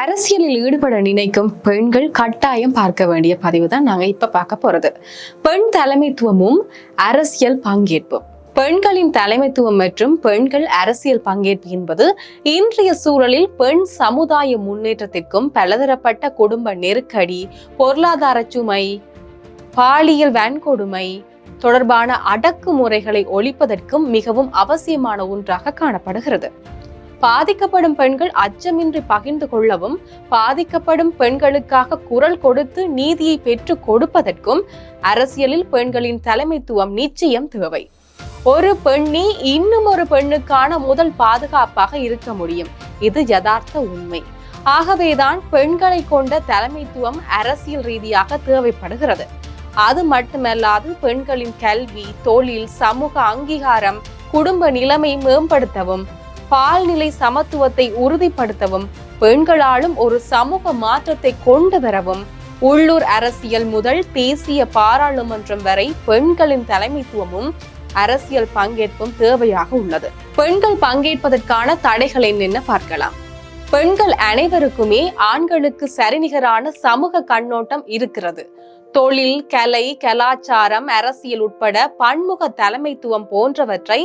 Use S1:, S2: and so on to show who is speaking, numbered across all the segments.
S1: அரசியலில் ஈடுபட நினைக்கும் பெண்கள் கட்டாயம் பார்க்க வேண்டிய பதிவு தான் நாங்க இப்ப பார்க்க போறது. பெண் தலைமைத்துவமும் அரசியல் பங்கேற்பும். பெண்களின் தலைமைத்துவம் மற்றும் பெண்கள் அரசியல் பங்கேற்பு என்பது இன்றைய சூழலில் பெண் சமுதாய முன்னேற்றத்திற்கும் பலதரப்பட்ட குடும்ப நெருக்கடி பொருளாதார சுமை பாலியல் வன்கொடுமை தொடர்பான அடக்குமுறைகளை ஒழிப்பதற்கும் மிகவும் அவசியமான ஒன்றாக காணப்படுகிறது. பாதிக்கப்படும் பெண்கள் அச்சமின்றி பகிர்ந்து கொள்ளவும் பாதிக்கப்படும் பெண்களுக்காக குரல் கொடுத்து நீதியை பெற்று கொடுப்பதற்கும் அரசியலில் பெண்களின் தலைமைத்துவம் நிச்சயம் தேவை. ஒரு பெண்ணி இன்னும் ஒரு பெண்ணுக்கான முதல் பாதுகாப்பாக இருக்க முடியும். இது யதார்த்த உண்மை. ஆகவேதான் பெண்களை கொண்ட தலைமைத்துவம் அரசியல் ரீதியாக தேவைப்படுகிறது. அது மட்டுமல்லாது பெண்களின் கல்வி தொழில் சமூக அங்கீகாரம் குடும்ப நிலைமை மேம்படுத்தவும் பால்நிலை சமத்துவத்தை உறுதிப்படுத்தவும் பெண்களாலும் ஒரு சமூக மாற்றத்தை கொண்டு வரவும் உள்ளூர் அரசியல் முதல் தேசிய பாராளுமன்றம் வரை பெண்களின் தலைமைத்துவமும் அரசியல் பங்கேற்பும் தேவையாக உள்ளது. பெண்கள் பங்கேற்பதற்கான தடைகள் என்னென்ன பார்க்கலாம். பெண்கள் அனைவருக்குமே ஆண்களுக்கு சரிநிகரான சமூக கண்ணோட்டம் இருக்கிறது. தொழில் கலை கலாச்சாரம் அரசியல் உட்பட பன்முக தலைமைத்துவம் போன்றவற்றை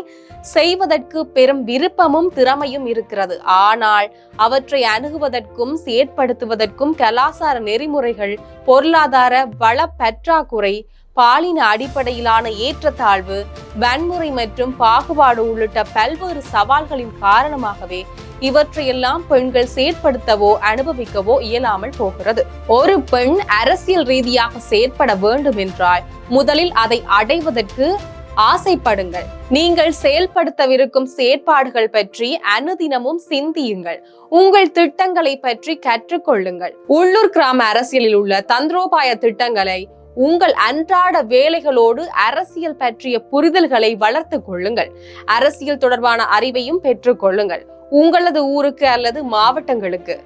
S1: செய்வதற்கு பெரும் விருப்பமும் திறமையும் இருக்கிறது. ஆனால் அவற்றை அணுகுவதற்கும் செயற்படுத்துவதற்கும் கலாச்சார நெறிமுறைகள் பொருளாதார வள பற்றாக்குறை பாலின அடிப்படையிலான ஏற்றத்தாழ்வு வன்முறை மற்றும் பாகுபாடு உள்ளிட்ட பல்வேறு சவால்களின் காரணமாகவே இவற்றையெல்லாம் பெண்கள் செயற்படுத்தவோ அனுபவிக்கவோ இயலாமல் போகிறது. ஒரு பெண் அரசியல் ரீதியாக செயற்பட வேண்டும் என்றால் முதலில் அதை அடைவதற்கு ஆசைப்படுங்கள். நீங்கள் செயல்படுத்தவிருக்கும் செயற்பாடுகள் பற்றி அனுதினமும் சிந்தியுங்கள். உங்கள் திட்டங்களை பற்றி கற்றுக்கொள்ளுங்கள். உள்ளூர் கிராம அரசியலில் உள்ள தந்திரோபாய திட்டங்களை உங்கள் அன்றாட வேலைகளோடு அரசியல் பற்றிய புரிதல்களை வளர்த்து கொள்ளுங்கள். அரசியல் தொடர்பான அறிவையும் பெற்றுக்கொள்ளுங்கள் உங்களது ஊருக்கு அல்லது மாவட்டங்களுக்கு.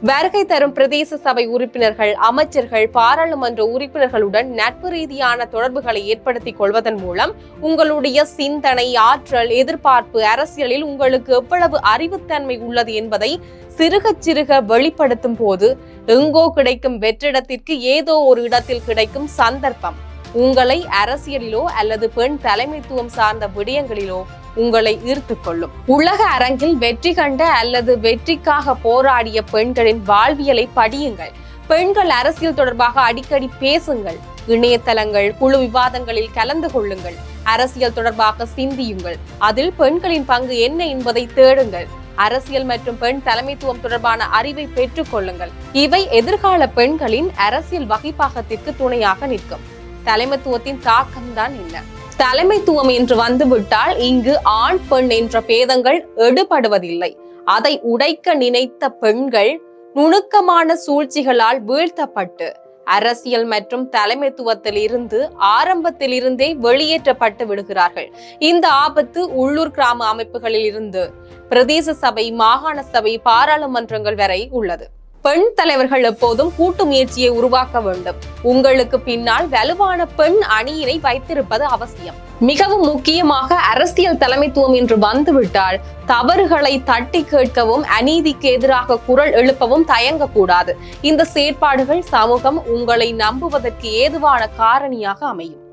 S1: வருகை தரும் பிரதேச சபை உறுப்பினர்கள் அமைச்சர்கள் பாராளுமன்ற உறுப்பினர்களுடன் நட்பு ரீதியான தொடர்புகளை ஏற்படுத்திக் கொள்வதன் மூலம் உங்களுடைய சிந்தனை ஆற்றல் எதிர்பார்ப்பு அரசியலில் உங்களுக்கு எவ்வளவு அறிவுத்தன்மை உள்ளது என்பதை சிறுக சிறுக வெளிப்படுத்தும் போது எங்கோ கிடைக்கும் வெற்றிடத்திற்கு ஏதோ ஒரு இடத்தில் கிடைக்கும் சந்தர்ப்பம். உங்களை அரசியலிலோ அல்லது பெண் தலைமைத்துவம் சார்ந்த விடயங்களிலோ உங்களை ஈர்த்து கொள்ளும். உலக அரங்கில் வெற்றி கண்ட அல்லது வெற்றிக்காக போராடிய பெண்களின் வாழ்வியலை படியுங்கள். பெண்கள் அரசியல் தொடர்பாக அடிக்கடி பேசுங்கள். இணையதளங்கள் குழு விவாதங்களில் கலந்து கொள்ளுங்கள். அரசியல் தொடர்பாக சிந்தியுங்கள். அதில் பெண்களின் பங்கு என்ன என்பதை தேடுங்கள். அரசியல் மற்றும் பெண் தலைமைத்துவம் தொடர்பான அறிவை பெற்றுக் கொள்ளுங்கள். இவை எதிர்கால பெண்களின் அரசியல் வகைப்பாகத்திற்கு துணையாக நிற்கும். தலைமைத்துவத்தின் தாக்கம்தான் என்ன? தலைமைத்துவம் என்று வந்துவிட்டால் இங்கு ஆண் பெண் என்ற பேதங்கள் எடுபடுவதில்லை. அதை உடைக்க நினைத்த பெண்கள் நுணுக்கமான சூழ்ச்சிகளால் வீழ்த்தப்பட்டு அரசியல் மற்றும் தலைமைத்துவத்தில் இருந்து ஆரம்பத்தில் இருந்தே வெளியேற்றப்பட்டு விடுகிறார்கள். இந்த ஆபத்து உள்ளூர் கிராம அமைப்புகளில் இருந்து பிரதேச சபை மாகாண சபை பாராளுமன்றங்கள் வரை உள்ளது. பெண் தலைவர்கள் எப்போதும் கூட்டு முயற்சியை உருவாக்க வேண்டும். உங்களுக்கு பின்னால் வலுவான பெண் அணியினை வைத்திருப்பது அவசியம். மிகவும் முக்கியமாக அரசியல் தலைமைத்துவம் என்று வந்துவிட்டால் தவறுகளை தட்டி கேட்கவும் அநீதிக்கு எதிராக குரல் எழுப்பவும் தயங்கக்கூடாது. இந்த செயற்பாடுகள் சமூகம் உங்களை நம்புவதற்கு ஏதுவான காரணியாக அமையும்.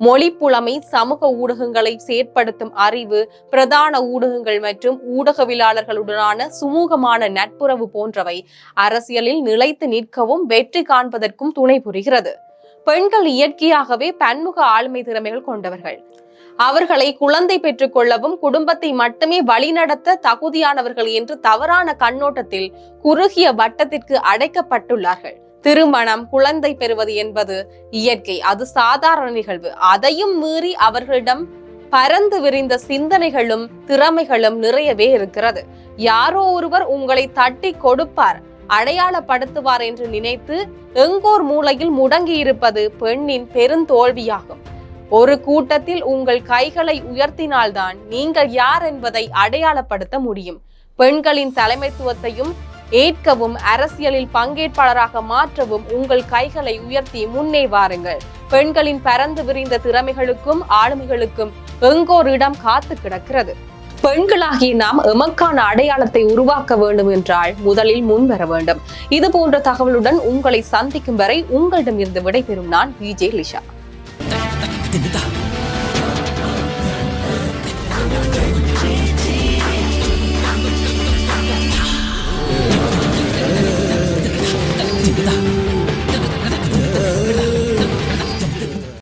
S1: மொழி புலமை சமூக ஊடகங்களை செயற்படுத்தும் அறிவு பிரதான ஊடகங்கள் மற்றும் ஊடகவியலாளர்களுடனான சுமூகமான நட்புறவு போன்றவை அரசியலில் நிலைத்து நிற்கவும் வெற்றி காண்பதற்கும் துணை புரிகிறது. பெண்கள் இயற்கையாகவே பன்முக ஆளுமை திறமைகள் கொண்டவர்கள். அவர்களை குழந்தை பெற்றுக் கொள்ளவும் குடும்பத்தை மட்டுமே வழிநடத்த தகுதியானவர்கள் என்று தவறான கண்ணோட்டத்தில் குறுகிய வட்டத்திற்கு அடைக்கப்பட்டுள்ளார்கள். திருமணம் குழந்தை பெறுவது என்பது இயற்கை. அது சாதாரண நிகழ்வு. அதையும் மீறி அவர்களிடம் பரந்து விரிந்த சிந்தனைகளும் திறமைகளும் நிறையவே இருக்கிறது. யாரோ ஒருவர் உங்களை தட்டி கொடுப்பார் அடையாளப்படுத்துவார் என்று நினைத்து எங்கோர் மூலையில் முடங்கி இருப்பது பெண்ணின் பெருந்தோல்வியாகும். ஒரு கூட்டத்தில் உங்கள் கைகளை உயர்த்தினால்தான் நீங்கள் யார் என்பதை அடையாளப்படுத்த முடியும். பெண்களின் தலைமைத்துவத்தையும் ஏற்கவும் அரசியலில் பங்கேற்பாளராக மாற்றவும் உங்கள் கைகளை உயர்த்தி முன்னே வாருங்கள். பெண்களின் பரந்து விரிந்த திறமைகளுக்கும் ஆளுமைகளுக்கும் எங்கோர் இடம் காத்து கிடக்கிறது. பெண்களாகிய நாம் எமக்கான அடையாளத்தை உருவாக்க வேண்டும் என்றால் முதலில் முன்வர வேண்டும். இது போன்ற தகவலுடன் உங்களை சந்திக்கும் வரை உங்களிடம் இருந்து விடைபெறும் நான் விஜய் லிஷா.